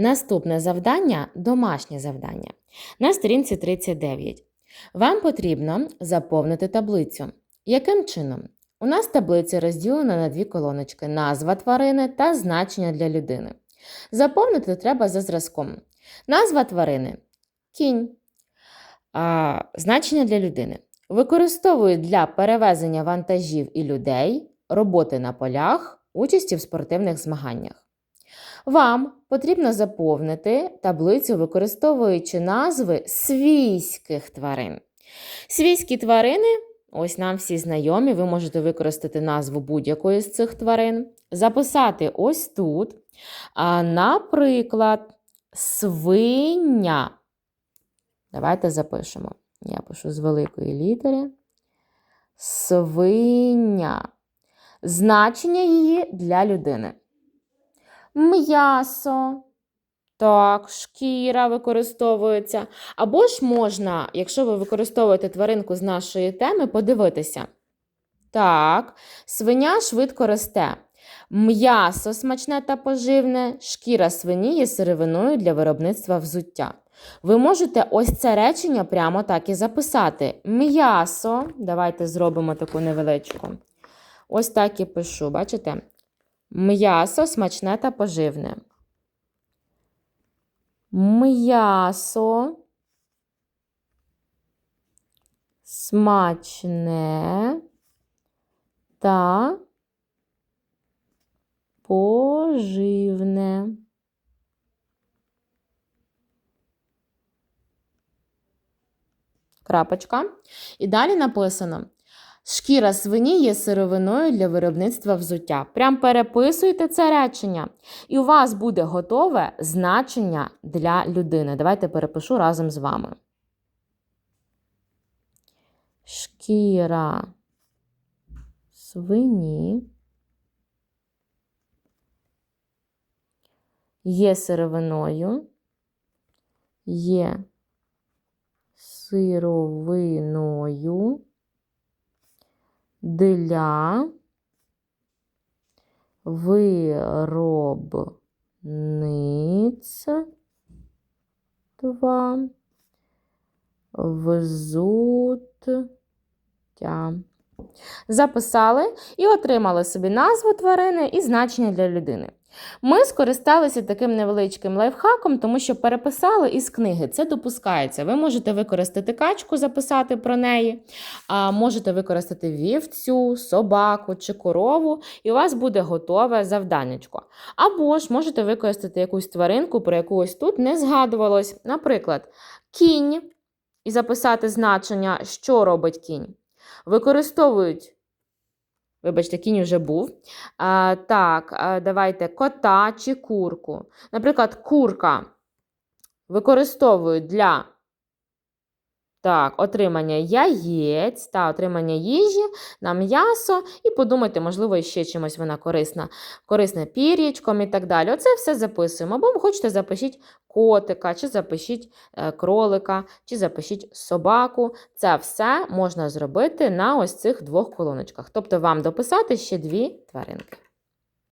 Наступне завдання домашнє завдання. На сторінці 39. Вам потрібно заповнити таблицю. Яким чином? У нас таблиця розділена на дві колоночки: назва тварини та значення для людини. Заповнити треба за зразком. Назва тварини кінь. А, значення для людини. Використовують для перевезення вантажів і людей, роботи на полях, участі в спортивних змаганнях. Вам потрібно заповнити таблицю, використовуючи назви свійських тварин. Свійські тварини, ось нам всі знайомі, ви можете використати назву будь-якої з цих тварин, записати ось тут. А, наприклад, свиня. Давайте запишемо. Я пишу з великої літери. Свиня. Значення її для людини. М'ясо. Так, шкіра використовується. Або ж можна, якщо ви використовуєте тваринку з нашої теми, подивитися. Так, свиня швидко росте. М'ясо смачне та поживне, шкіра свині є сировиною для виробництва взуття. Ви можете ось це речення прямо так і записати. М'ясо. Давайте зробимо таку невеличку. Ось так і пишу, бачите? М'ясо смачне та поживне. М'ясо смачне та поживне. Крапочка. І далі написано: Шкіра свині є сировиною для виробництва взуття. Прям переписуйте це речення, і у вас буде готове значення для людини. Давайте перепишу разом з вами. Шкіра свині є сировиною, є сировиною для виробництва взуття. Записали і отримали собі назву тварини і значення для людини. Ми скористалися таким невеличким лайфхаком, тому що переписали із книги. Це допускається. Ви можете використати качку, записати про неї, а можете використати вівцю, собаку чи корову, і у вас буде готове завданнячко. Або ж можете використати якусь тваринку, про яку ось тут не згадувалось. Наприклад, кінь, і записати значення, що робить кінь. Використовують. Вибачте, кінь вже був. А, Так, давайте кота чи курку. Наприклад, курка використовують для так, отримання яєць та отримання їжі на м'ясо. І подумайте, можливо, ще чимось вона корисна, корисна пір'ячком і так далі. Оце все записуємо. Або хочете запишіть котика, чи запишіть е, кролика, чи запишіть собаку. Це все можна зробити на ось цих двох колоночках. Тобто вам дописати ще дві тваринки.